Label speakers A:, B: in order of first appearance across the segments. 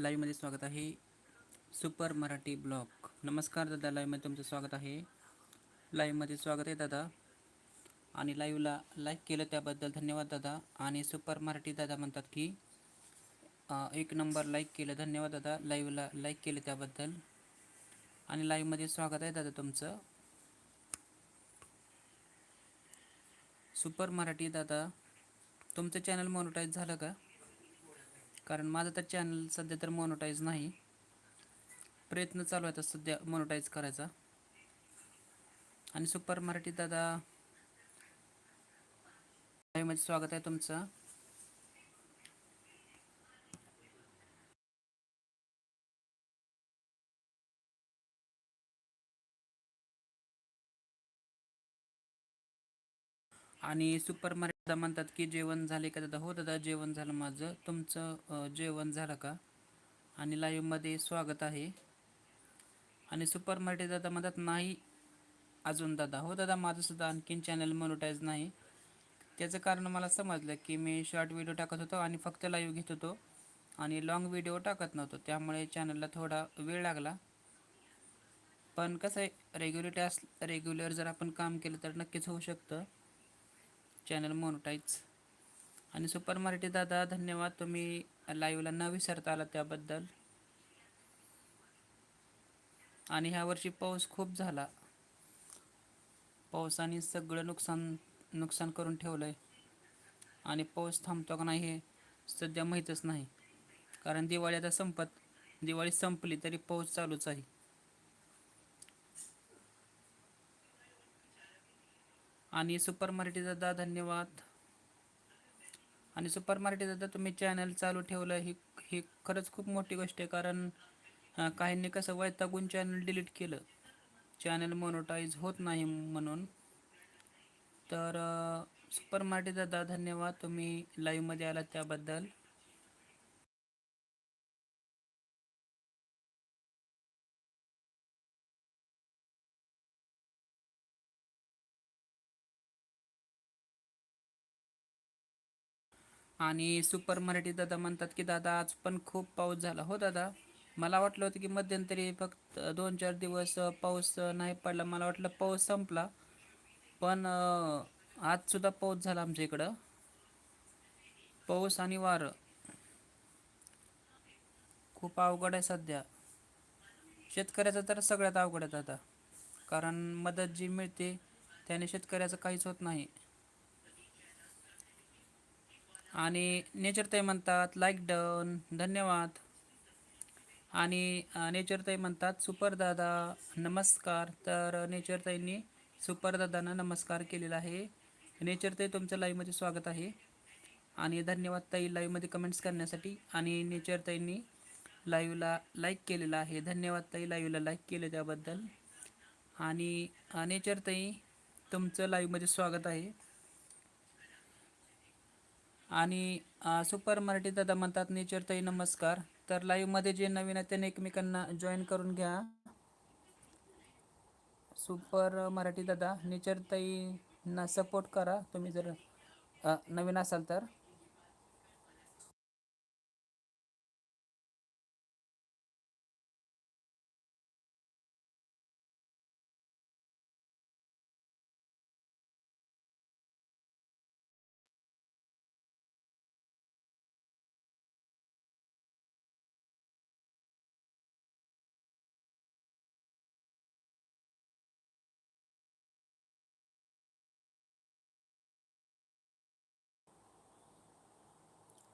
A: लाईव्हमध्ये स्वागत आहे. Super Marathi blog. नमस्कार दादा लाईव्हमध्ये तुमचं स्वागत आहे. लाईव्हमध्ये स्वागत आहे दादा. आणि लाईव्हला लाईक केलं त्याबद्दल धन्यवाद दादा. आणि सुपर मराठी दादा म्हणतात की एक नंबर लाईक केलं. धन्यवाद दादा लाईव्हला लाईक केलं त्याबद्दल. आणि लाईव्हमध्ये स्वागत आहे दादा तुमचं. सुपर मराठी दादा तुमचं चॅनल मॉनिटाईज झालं का? कारण माझं तर चॅनल सध्या तर मोनोटाईज नाही. प्रयत्न चालू आहे तर सध्या मोनोटाईज करायचा. आणि सुपर मराठी दादा म्हणजे स्वागत आहे तुमचं. आणि सुपर मराठी म्हणतात की जेवण झाले का दादा हो दादा जेवण झालं माझं. तुमचं जेवण झालं का? आणि लाईव्हमध्ये स्वागत आहे. आणि सुपर मराठी दादा म्हणतात नाही अजून दादा. हो दादा माझं सुद्धा आणखीन चॅनल मोनोटाईज नाही. त्याचं कारण मला समजलं की मी शॉर्ट व्हिडिओ टाकत होतो आणि फक्त लाईव्ह घेत होतो. आणि लॉंग व्हिडिओ टाकत नव्हतो. त्यामुळे चॅनलला थोडा वेळ लागला. पण कसं आहे रेग्युलेटर अस रेग्युलर जर आपण काम केलं तर नक्कीच होऊ शकतं. Channel monetize. आणि सुपर मराठी दादा धन्यवाद तुम्ही लाईव्हला न विसरता आला त्याबद्दल. आणि ह्या वर्षी पाऊस खूप झाला. पावसाने सगळं नुकसान नुकसान करून ठेवलं आहे आणि पाऊस थांबतो का नाही हे सध्या माहीतच नाही. कारण दिवाळी आता संपत दिवाळी संपली तरी पाऊस चालूच आहे. आणि सुपर मराठी दादा धन्यवाद. आणि सुपर मराठी दादा तुम्ही चॅनल चालू ठेवलं ही ही खरंच खूप मोठी गोष्ट आहे. कारण काहींनी कसं वैतागून चॅनल डिलीट केलं. चॅनल मोनोटाईज होत नाही म्हणून. तर सुपर मराठी दादा धन्यवाद. तुम्ही लाईव्हमध्ये आलात त्याबद्दल. आणि सुपर मराठी दादा म्हणतात की दादा आज पण खूप पाऊस झाला. हो दादा. मला वाटलं होतं की मध्यंतरी फक्त दोन चार दिवस पाऊस नाही पडला. मला वाटलं पाऊस संपला. पण आजसुद्धा पाऊस झाला आमच्या इकडं. पाऊस आणि वारं. खूप अवघड आहे सध्या. शेतकऱ्याचं तर सगळ्यात अवघड आहे दादा. कारण मदत जी मिळते त्याने शेतकऱ्याचं काहीच होत नाही. आणि नेचरताई म्हणतात लाईक डन धन्यवाद. आणि नेचरताई म्हणतात सुपर दादा नमस्कार. तर नेचरताईंनी सुपर दादांना नमस्कार केलेला आहे. नेचरताई तुमचं लाईव्हमध्ये स्वागत आहे. आणि धन्यवाद ताई लाईव्हमध्ये कमेंट्स करण्यासाठी. आणि नेचरताईंनी लाईव्हला लाईक केलेला आहे. धन्यवाद ताई लाईव्हला लाईक केले त्याबद्दल आणि नेचरताई तुमचं लाईव्हमध्ये स्वागत आहे. आणि सुपर मराठी दादा म्हणतात नेचरताई नमस्कार. तर लाईव्हमध्ये जे नवीन आहे त्यांनी एकमेकांना जॉईन करून घ्या. सुपर मराठी दादा नेचरताईंना सपोर्ट करा. तुम्ही जर नवीन असाल तर.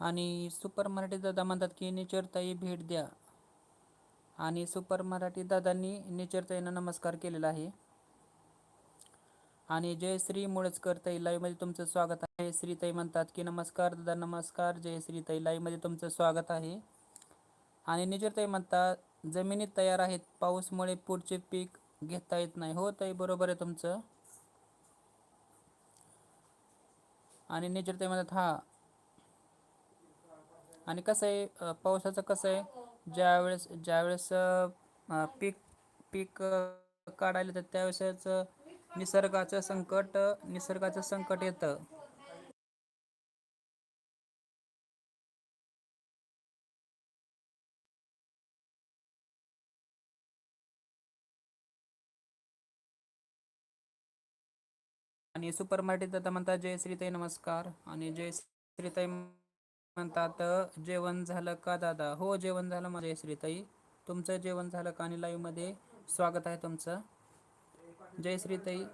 A: आणि सुपर मराठी दादा म्हणतात की नेचरताई भेट द्या. आणि सुपर मराठी दादांनी नेचरताईंना नमस्कार केलेला आहे. आणि जयश्री मुळचकर ताई लाईव्हमध्ये तुमचं स्वागत आहे. श्रीताई म्हणतात की नमस्कार दादा नमस्कार जयश्री ताई लाईव्हमध्ये तुमचं स्वागत आहे. आणि नेचरताई म्हणतात जमिनीत तयार आहेत पाऊसमुळे पुढचे पीक घेता येत नाही. हो ताई बरोबर आहे तुमचं. आणि नेचरताई म्हणतात हा आणि कसं आहे पावसाचं कसं आहे ज्यावेळेस ज्यावेळेस पीक पीक काढायला येतं त्यावेळेसच निसर्गाचं संकट निसर्गाचं संकट येतं. आणि सुपर मार्केट दादा म्हणतात जय श्रीताई नमस्कार. आणि जय श्रीताई म्हणतात जेवण झालं का दादा? हो जेवण झालं माझं जयश्रीताई. तुमचं जेवण झालं का आणि लाईव्हमध्ये स्वागत आहे तुमचं. जय श्रीताई